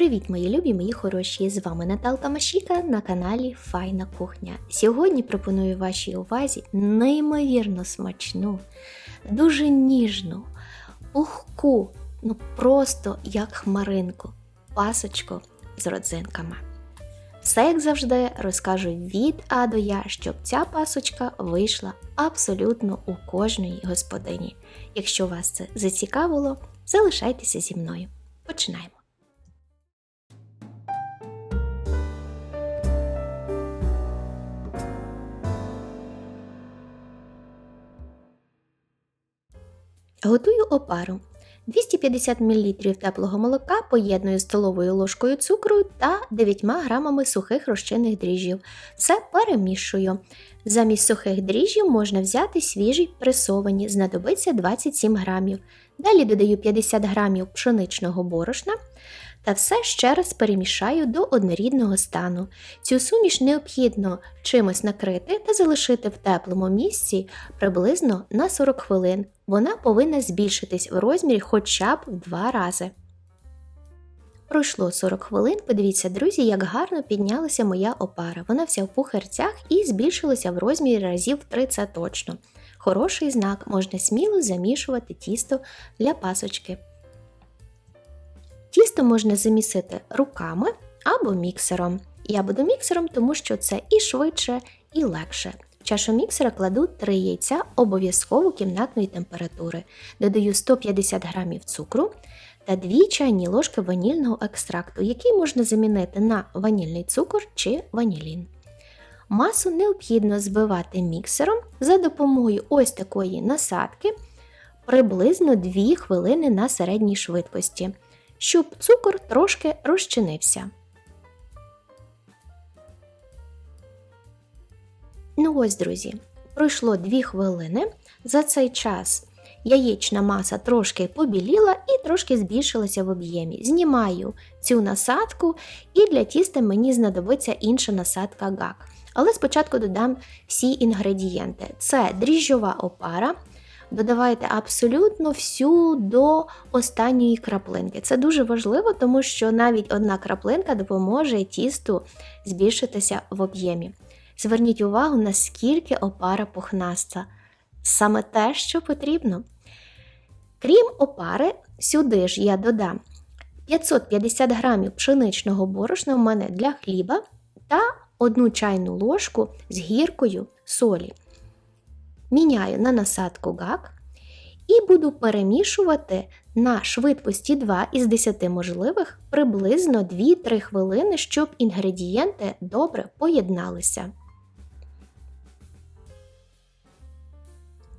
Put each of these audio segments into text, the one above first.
Привіт, мої любі, мої хороші! З вами Наталка Машіка на каналі Файна Кухня. Сьогодні пропоную вашій увазі неймовірно смачну, дуже ніжну, пухку, ну просто як хмаринку, пасочку з родзинками. Все, як завжди, розкажу від А до Я, щоб ця пасочка вийшла абсолютно у кожної господині. Якщо вас це зацікавило, залишайтеся зі мною. Починаємо. Готую опару. 250 мл теплого молока поєдную столовою ложкою цукру та 9 грамами сухих розчинних дріжджів. Все перемішую. Замість сухих дріжджів можна взяти свіжі пресовані, знадобиться 27 грамів. Далі додаю 50 грамів пшеничного борошна та все ще раз перемішаю до однорідного стану. Цю суміш необхідно чимось накрити та залишити в теплому місці приблизно на 40 хвилин. Вона повинна збільшитись в розмірі хоча б в два рази. Пройшло 40 хвилин, подивіться, друзі, як гарно піднялася моя опара. Вона вся в пухарцях і збільшилася в розмірі разів 30 точно. Хороший знак, можна сміло замішувати тісто для пасочки. Тісто можна замісити руками або міксером. Я буду міксером, тому що це і швидше, і легше. Чашу міксера кладу 3 яйця обов'язково кімнатної температури. Додаю 150 г цукру та 2 чайні ложки ванільного екстракту, який можна замінити на ванільний цукор чи ванілін. Масу необхідно збивати міксером за допомогою ось такої насадки приблизно 2 хвилини на середній швидкості щоб цукор трошки розчинився. Ну ось, друзі, пройшло 2 хвилини. За цей час яєчна маса трошки побіліла і трошки збільшилася в об'ємі. Знімаю цю насадку, і для тіста мені знадобиться інша насадка гак. Але спочатку додам всі інгредієнти: це дріжджова опара, додавайте абсолютно всю до останньої краплинки. Це дуже важливо, тому що навіть одна краплинка допоможе тісту збільшитися в об'ємі. Зверніть увагу, наскільки опара пухнаста. Саме те, що потрібно. Крім опари, сюди ж я додам 550 грамів пшеничного борошна в мене для хліба та одну чайну ложку з гіркою солі міняю на насадку гак і буду перемішувати на швидкості 2 із 10 можливих приблизно 2-3 хвилини, щоб інгредієнти добре поєдналися.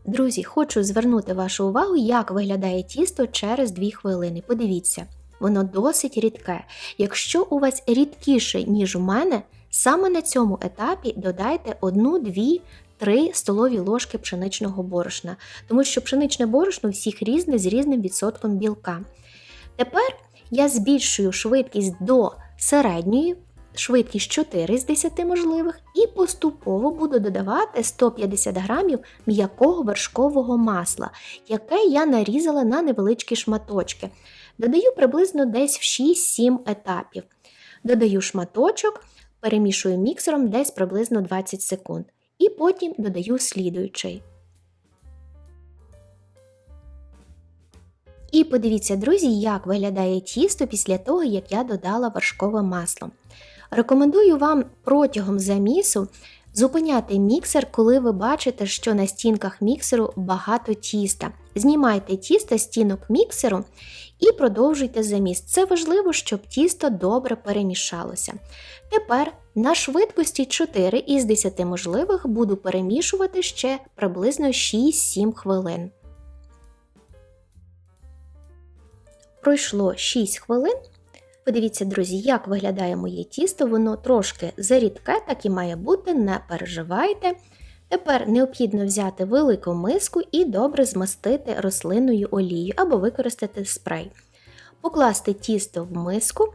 Друзі, хочу звернути вашу увагу, як виглядає тісто через 2 хвилини. Подивіться, воно досить рідке. Якщо у вас рідкіше, ніж у мене, саме на цьому етапі додайте 1-2 3 столові ложки пшеничного борошна, тому що пшеничне борошно всіх різне з різним відсотком білка. Тепер я збільшую швидкість до середньої, швидкість 4 з 10 можливих, і поступово буду додавати 150 грамів м'якого вершкового масла, яке я нарізала на невеличкі шматочки. Додаю приблизно десь в 6-7 етапів. Додаю шматочок, перемішую міксером десь приблизно 20 секунд і потім додаю слідуючий. І подивіться, друзі, як виглядає тісто після того, як я додала вершкове масло. Рекомендую вам протягом замісу зупиняти міксер, коли ви бачите, що на стінках міксеру багато тіста. Знімайте тісто з стінок міксеру і продовжуйте заміс. Це важливо, щоб тісто добре перемішалося. Тепер на швидкості 4 із 10 можливих буду перемішувати ще приблизно 6-7 хвилин. Пройшло 6 хвилин. Подивіться, друзі, як виглядає моє тісто, воно трошки зарідке, так і має бути, не переживайте. Тепер необхідно взяти велику миску і добре змастити рослинною олією або використати спрей. Покласти тісто в миску,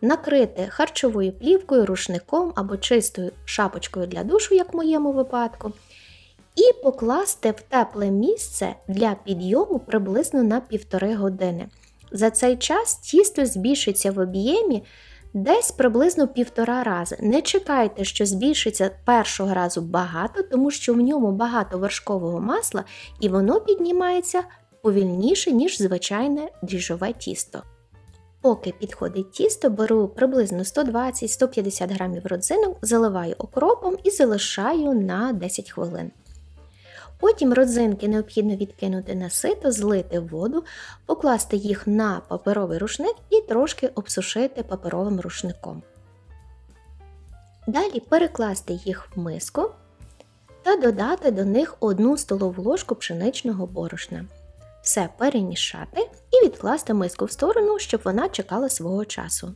накрити харчовою плівкою, рушником або чистою шапочкою для душу, як в моєму випадку, і покласти в тепле місце для підйому приблизно на півтори години. За цей час тісто збільшиться в об'ємі десь приблизно півтора рази. Не чекайте, що збільшиться першого разу багато, тому що в ньому багато вершкового масла і воно піднімається повільніше, ніж звичайне дріжджове тісто. Поки підходить тісто, беру приблизно 120-150 грамів родзинок, заливаю окропом і залишаю на 10 хвилин. Потім родзинки необхідно відкинути на сито, злити воду, покласти їх на паперовий рушник і трошки обсушити паперовим рушником. Далі перекласти їх в миску та додати до них 1 столову ложку пшеничного борошна. Все перемішати і відкласти миску в сторону, щоб вона чекала свого часу.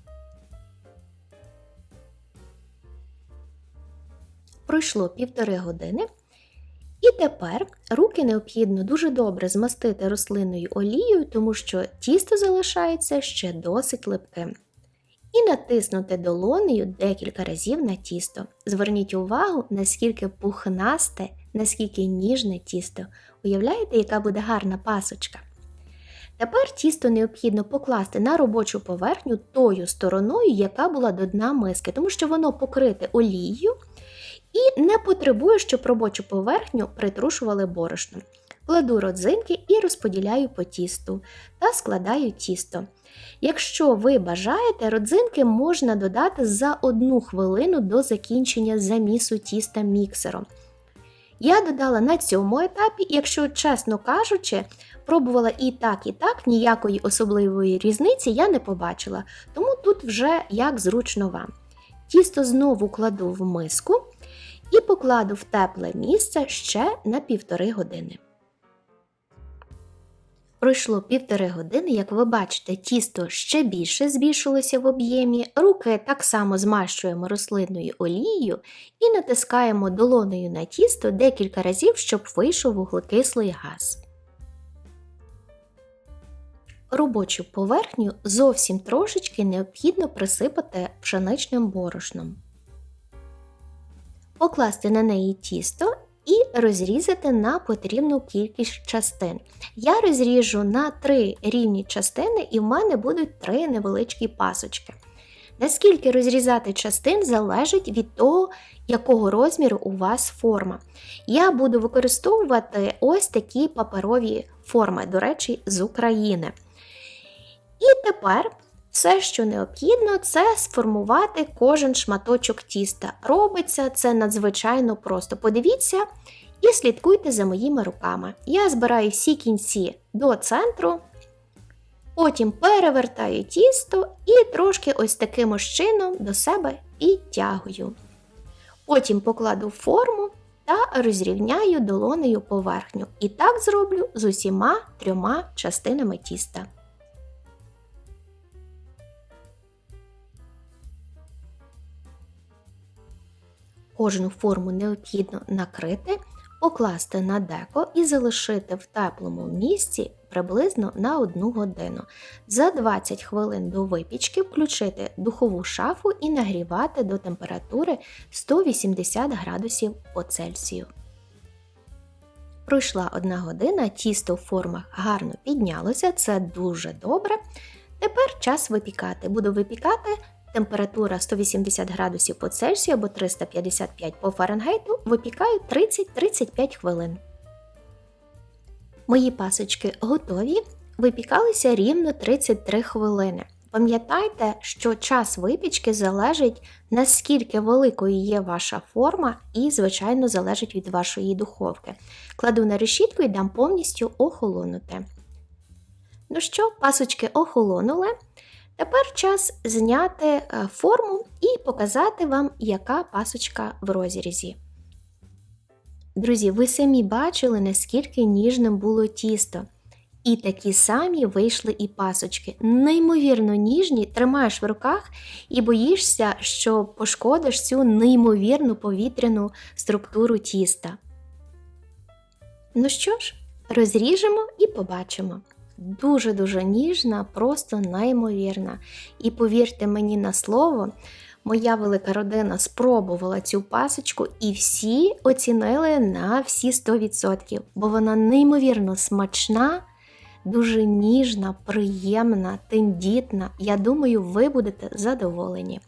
Пройшло півтори години. Тепер руки необхідно дуже добре змастити рослинною олією, тому що тісто залишається ще досить липким. І натиснути долонею декілька разів на тісто. Зверніть увагу, наскільки пухнасте, наскільки ніжне тісто. Уявляєте, яка буде гарна пасочка? Тепер тісто необхідно покласти на робочу поверхню тою стороною, яка була до дна миски, тому що воно покрите олією і не потребує, щоб робочу поверхню притрушували борошном. Кладу родзинки і розподіляю по тісту та складаю тісто. Якщо ви бажаєте, родзинки можна додати за одну хвилину до закінчення замісу тіста міксером. Я додала на цьому етапі, якщо, чесно кажучи, пробувала і так, і так, ніякої особливої різниці я не побачила, тому тут вже як зручно вам. Тісто знову кладу в миску і покладу в тепле місце ще на півтори години. Пройшло півтори години, як ви бачите, тісто ще більше збільшилося в об'ємі, руки так само змащуємо рослинною олією і натискаємо долоною на тісто декілька разів, щоб вийшов вуглекислий газ. Робочу поверхню зовсім трошечки необхідно присипати пшеничним борошном покласти на неї тісто і розрізати на потрібну кількість частин. Я розріжу на три рівні частини, і в мене будуть три невеличкі пасочки. Наскільки розрізати частин залежить від того, якого розміру у вас форма. Я буду використовувати ось такі паперові форми, до речі, з України. І тепер все, що необхідно, це сформувати кожен шматочок тіста. Робиться це надзвичайно просто. Подивіться і слідкуйте за моїми руками. Я збираю всі кінці до центру, потім перевертаю тісто і трошки ось таким чином до себе підтягую. Потім покладу форму та розрівняю долонею поверхню. І так зроблю з усіма трьома частинами тіста. Кожну форму необхідно накрити, покласти на деко і залишити в теплому місці приблизно на 1 годину. За 20 хвилин до випічки включити духову шафу і нагрівати до температури 180 градусів по Цельсію. Пройшла 1 година, тісто в формах гарно піднялося, це дуже добре. Тепер час випікати. Буду випікати Температура 180 градусів по Цельсію або 355 по Фаренгейту випікаю 30-35 хвилин. Мої пасочки готові. Випікалися рівно 33 хвилини. Пам'ятайте, що час випічки залежить, наскільки великою є ваша форма, і, звичайно, залежить від вашої духовки. Кладу на решітку і дам повністю охолонути. Ну що, пасочки охолонули. Тепер час зняти е, форму і показати вам, яка пасочка в розрізі. Друзі, ви самі бачили, наскільки ніжним було тісто. І такі самі вийшли і пасочки. Неймовірно ніжні, тримаєш в руках і боїшся, що пошкодиш цю неймовірну повітряну структуру тіста. Ну що ж, розріжемо і побачимо. Дуже-дуже ніжна, просто неймовірна. І повірте мені на слово, моя велика родина спробувала цю пасочку і всі оцінили на всі 100%, бо вона неймовірно смачна, дуже ніжна, приємна, тендітна. Я думаю, ви будете задоволені.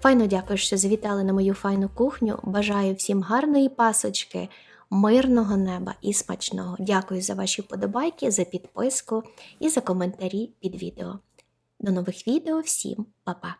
Файно дякую, що завітали на мою файну кухню. Бажаю всім гарної пасочки, мирного неба і смачного. Дякую за ваші вподобайки, за підписку і за коментарі під відео. До нових відео, всім па-па!